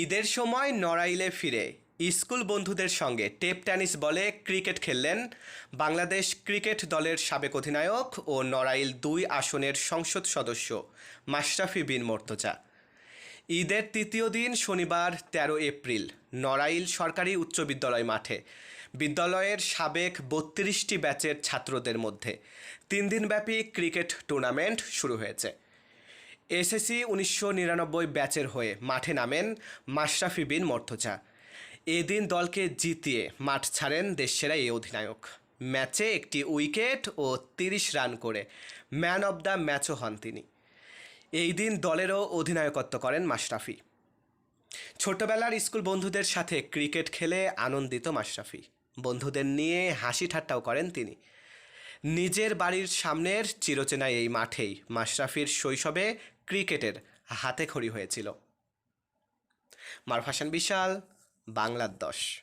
ঈদের সময় নড়াইলে ফিরে। স্কুল বন্ধুদের সঙ্গে টেপ টেনিস বলে ক্রিকেট খেললেন বাংলাদেশ ক্রিকেট দলের সাবেক অধিনায়ক ও নড়াইল দুই আসনের সংসদ সদস্য মাশরাফি বিন মোর্তজা। ঈদের তৃতীয় দিন শনিবার, তেরো এপ্রিল, নড়াইল সরকারি উচ্চ বিদ্যালয় মাঠে। বিদ্যালয়ের সাবেক বত্রিশটি ব্যাচের ছাত্রদের মধ্যে তিন দিনব্যাপী ক্রিকেট টুর্নামেন্ট শুরু হয়েছে। এসএসসি উনিশশো নিরানব্বই ব্যাচের হয়ে মাঠে নামেন মাশরাফি বিন মর্তজা। এদিন দলকে জিতিয়ে মাঠ ছাড়েন দেশসেরা এই অধিনায়ক। ম্যাচে একটি উইকেট ও তিরিশ রান করে ম্যান অব দ্য ম্যাচও হন তিনি। এই দিন দলেরও অধিনায়কত্ব করেন মাশরাফি। ছোটবেলার স্কুল বন্ধুদের সাথে ক্রিকেট খেলে আনন্দিত মাশরাফি। বন্ধুদের নিয়ে হাসি ঠাট্টাও করেন তিনি। নিজের বাড়ির সামনের চিরচেনা এই মাঠেই মাশরাফির শৈশবে ক্রিকেটের হাতে খড়ি হয়েছিল। মারফাসান বিশাল বাংলার দশ।